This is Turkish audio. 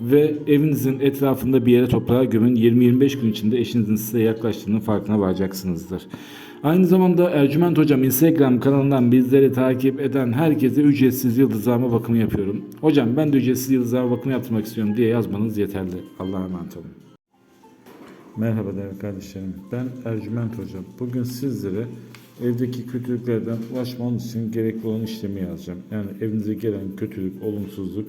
ve evinizin etrafında bir yere toprağa gömün. 20-25 gün içinde eşinizin size yaklaştığının farkına varacaksınızdır. Aynı zamanda Ercüment Hocam Instagram kanalından bizleri takip eden herkese ücretsiz yıldızlama bakımı yapıyorum. Hocam ben de ücretsiz yıldızlama bakımı yaptırmak istiyorum diye yazmanız yeterli. Allah'a emanet olun. Merhaba değerli kardeşlerim. Ben Ercüment Hocam. Bugün sizlere evdeki kötülüklerden ulaşmanız için gerekli olan işlemi yazacağım. Yani evinize gelen kötülük, olumsuzluk